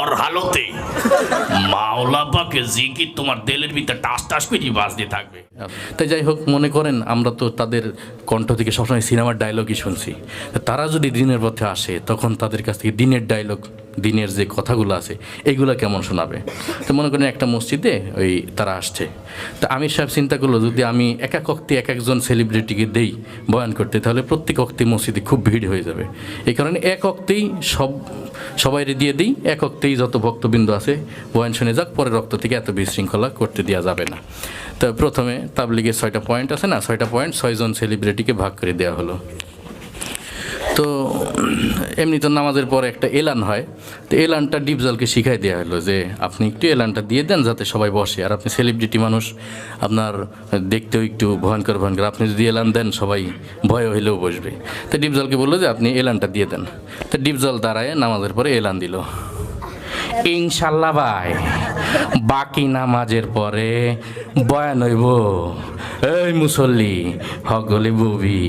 ওর হালতে মাওলা পাকে জিকি তোমার দেলের ভিতরে টাস টাস করে বাজতে থাকবে তাই যাই হোক মনে করেন আমরা তো তাদের কণ্ঠ থেকে সবসময় সিনেমার ডায়লগই শুনছি। তারা যদি দিনের পথে আসে, তখন তাদের কাছ থেকে দিনের ডায়লগ দিনের যে কথাগুলো আছে, এগুলো কেমন শোনাবে? তো মনে করেন একটা মসজিদে ওই তারা আসছে। তো আমির সাহেব চিন্তা করল, যদি আমি এক এক অক্তি এক একজন সেলিব্রিটিকে দেই বয়ান করতে, তাহলে প্রত্যেক অক্তি মসজিদে খুব ভিড় হয়ে যাবে। এই কারণে এক অক্তেই সব, সবাইরে দিয়ে দিই, এক অক্তেই যত ভক্তবৃন্দ আছে, বয়ান শুনে যাক, পরের রক্ত থেকে এত বিশৃঙ্খলা করতে দেওয়া যাবে না। তো প্রথমে তাবলিগের ছয়টা পয়েন্ট আছে না, ছয়টা পয়েন্ট ছয়জন সেলিব্রিটিকে ভাগ করে দেওয়া হলো। তো এমনি তো নামাজের পরে একটা এলান হয়। তো এলানটা ডিপজলকে শিখাই দেওয়া হলো যে আপনি একটু এলানটা দিয়ে দেন যাতে সবাই বসে। আর আপনি সেলিব্রিটি মানুষ, আপনার দেখতেও একটু ভয়ঙ্কর ভয়ঙ্কর। আপনি যদি এলান দেন, সবাই ভয় হইলেও বসবে। তো ডিপজলকে বলল যে আপনি এলানটা দিয়ে দেন। তো ডিপজল দাঁড়ায়, নামাজের পরে এলান দিল। ইনশাল্লাহ ভাই। বাকি নামাজের পরে বয়ান হইব। এই মুসল্লি হগলে ববি,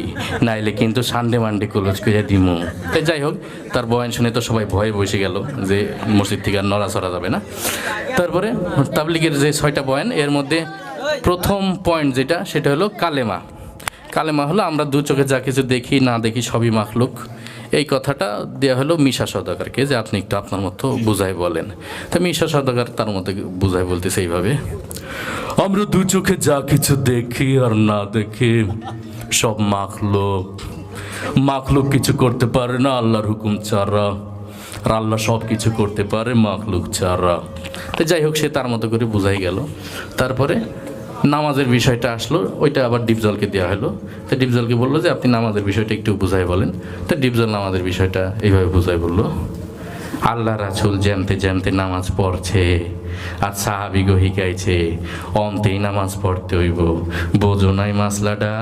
নাইলে কিন্তু সানডে মানডে কলেজ করে দিমু। তো যাই হোক, তার বয়ান শুনে তো সবাই ভয়ে বসে গেল যে মসজিদ থেকে আর নড়াচড়া যাবে না। তারপরে তাবলিগের যে ছয়টা বয়ান, এর মধ্যে প্রথম পয়েন্ট যেটা, সেটা হলো কালেমা। কালেমা হলো আমরা দু চোখে যা কিছু দেখি, না দেখি সবই মাখলুক। এই কথাটা দেওয়া হলো মিশা সদাগরকে যে আপনি একটু আপনার মতো বুঝাই বলেন। তো মিশা সদাগর তার মতো বুঝাই বলতেছে এইভাবে, আমরা দু চোখে যা কিছু দেখি আর না দেখি, সব মাখলুক। মাখলুক কিছু করতে পারে না, আল্লাহর হুকুম ছাড়া। আর আল্লাহ সব কিছু করতে পারে, মাখলুক তো যাই হোক, সে তার মতো করে বুঝাই গেল। তারপরে নামাজের বিষয়টা আসলো, ওইটা আবার ডিপজলকে দেওয়া হলো। তো ডিপজলকে বলল যে, আপনি নামাজের বিষয়টা একটু বুঝাই বলেন। তো ডিপজল নামাজের বিষয়টা এইভাবে বুঝাই বলল। আল্লাহ রাসুল জ্যামতে জ্যামতে নামাজ পড়ছে, আর সাহাবিগো হিকাইছে অন্তেই নামাজ পড়তে হইব। বোঝো নাই মাসলাটা?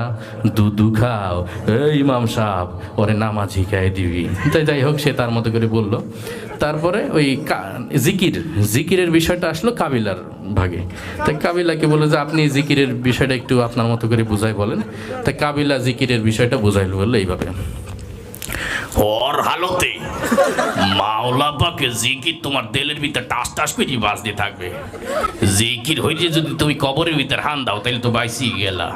দুধু খাও। এই ইমাম সাহ ওরে নামাজ হিকাই দিবি। তাই যাই হোক, সে তার মতো করে বলল। তারপরে ওই জিকির, জিকিরের বিষয়টা আসলো কাবিলার ভাগে। তাই কাবিলাকে বলে যে, আপনি জিকিরের বিষয়টা একটু আপনার মতো করে বুঝাই বলেন। তাই কাবিলা জিকিরের বিষয়টা বুঝাইল বলল এইভাবে। ওর হালতে। মাওলা পাকে জিকির তোমার দেলের ভিতরে টাস টাস করে বাজতে থাকবে। জিকির হইলে যদি তুমি কবরের ভিতরে হান দাও তাহলে তো বাইসি গেলা।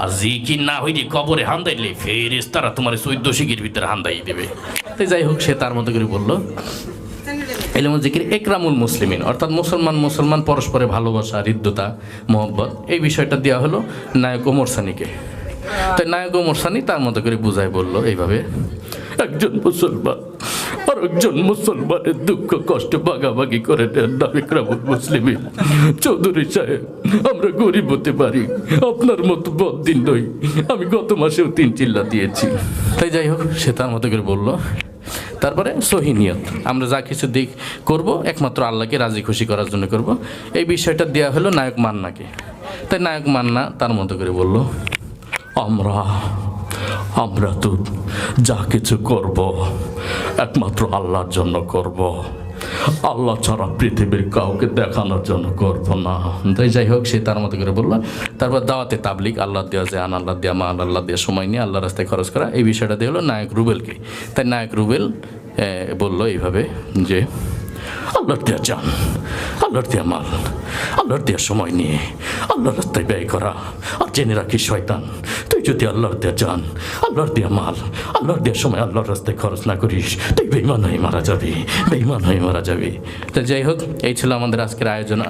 আর জিকির না হইলে কবরে হান দাইলে ফেরেস তারা তোমার চৈদ্দ শিখির ভিতরে হান দাই দেবে। তাই যাই হোক, সে তার মতো করে বলল এলম জিকির একরামুল মুসলিমিন অর্থাৎ মুসলমান মুসলমান পরস্পরে ভালোবাসা, হৃদ্যতা, মোহব্বত, এই বিষয়টা দেওয়া হলো নায়ক ওমর সানিকে। তাই নায়ক ওমর সানি তার মতো করে বুঝাই বলল এইভাবে, একজন মুসলমান আর একজন মুসলমানের দুঃখ, কষ্ট ভাগাভাগি করে নেন না, একরামুল মুসলিমিন। চৌধুরী সাহেব, আমরা গরিব হতে পারি, আপনার মতো বদিন নই। আমি গত মাসেও তিন চিল্লা দিয়েছি। তাই যাই হোক, সে তার মতো করে বলল, তারপরে সহিনিয়ত আমরা যা কিছু দিক করব, একমাত্র আল্লাহকে রাজি খুশি করার জন্য করব। এই বিষয়টা দেওয়া হলো নায়ক মান্নাকে। তাই নায়ক মান্না তার মতো করে বলল আমরা আমরা তো যা কিছু করব, একমাত্র আল্লাহর জন্য করব। আল্লাহ ছাড়া পৃথিবীর কাউকে দেখানোর জন্য করব না। তাই যাই হোক, সে তার মতো করে বলল, তারপর দাওয়াতে তাবলিক আল্লাহ দেওয়া আন আল্লাহ দেওয়া মা আল্লাহ দেওয়া সময় নিয়ে আল্লাহ রাস্তায় খরচ করা। এই বিষয়টা দিয়ে হলো নায়ক রুবেলকে। তাই নায়ক রুবেল বলল এইভাবে যে আল্লাহর দেওয়া যান আল্লাহর দেওয়া মাল, আল্লাহর দেওয়া সময় নিয়ে, আল্লাহর রাস্তায় ব্যয় করা। আর জেনে রাখি শয়তান, তুই যদি আল্লাহর দেওয়া যান আল্লাহর দেওয়া মাল, আল্লাহর দেওয়ার সময় আল্লাহর রাস্তায় খরচ না করিস, তুই বেইমান হয়ে মারা যাবি বেইমান হয়ে মারা যাবি। তো যাই হোক, এই ছিল আমাদের আজকের আয়োজন।